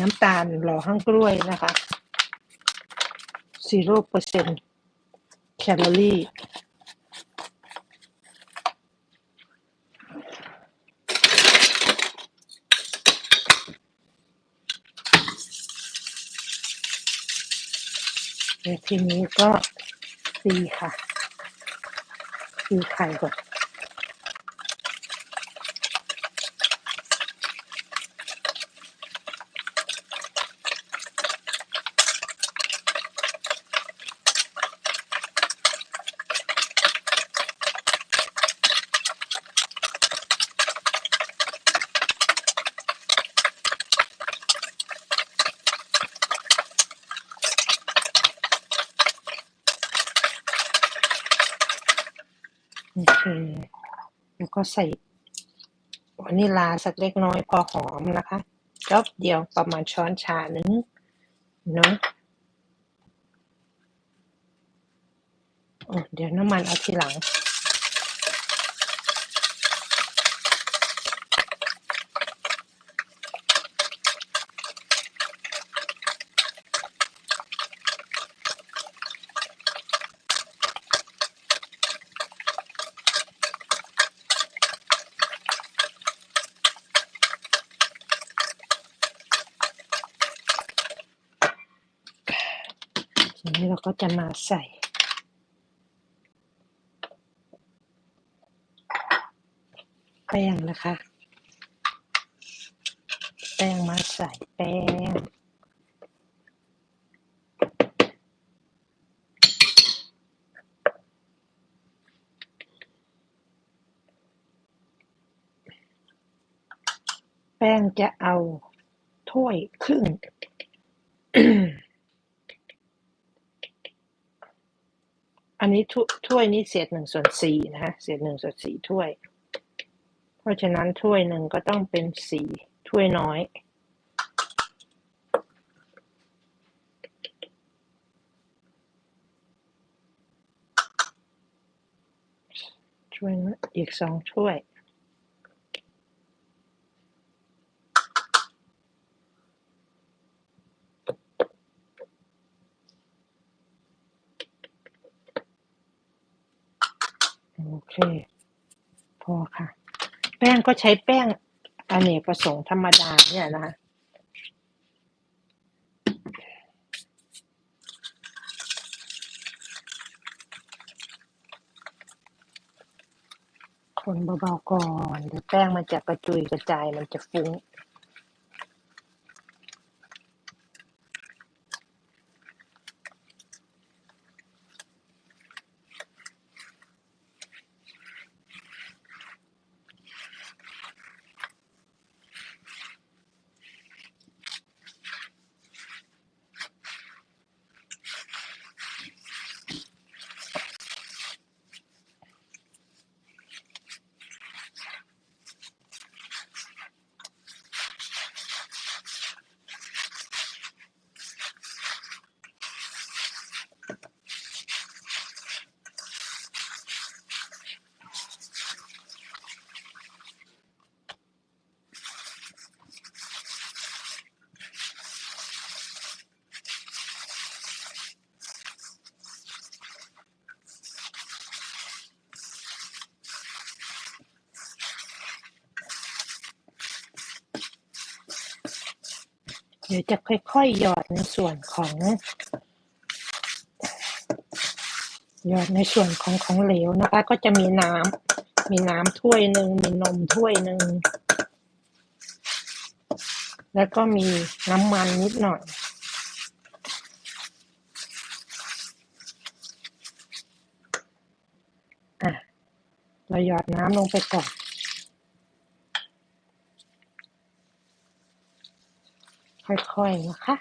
น้ำตาลหล่อห้างกล้วยนะคะซีโร่เปอร์เซ็นแคลอรี่ทีนี้ก็ตีค่ะตีไข่ก่อน โอเคแล้วก็ใส่วานิลาสักเล็กน้อยพอหอมนะคะจอบเดียวประมาณช้อนชาหนึ่งเนาะเดี๋ยวน้ำมันเอาทีหลัง ทีนี้เราก็จะมาใส่แป้งนะคะ แป้งมาใส่แป้งแป้งจะเอาถ้วยครึ่ง อันนี้ถ้วยนี้เศษหนึ่งส่วนสี่นะฮะ เศษหนึ่งส่วนสี่ถ้วย เพราะฉะนั้นถ้วยหนึ่งก็ต้องเป็นสี่ถ้วยน้อยถ้วยอยอีกสองถ้วย โอ เค พอค่ะ แป้งก็ใช้แป้งอเนกประสงค์ธรรมดาเนี่ยนะคะคนเบาๆก่อนเดี๋ยวแป้งมันจะกระจุยกระจายมันจะฟุ้ง เดี๋ยวจะค่อยๆหยอดในส่วนของ หยอดในส่วนของของเหลวนะคะ ก็จะมีน้ำมีน้ำถ้วยหนึ่งมีนมถ้วยหนึ่งแล้วก็มีน้ำมันนิดหน่อยอะเราหยอดน้ำลงไปก่อน ค่อยๆนะคะ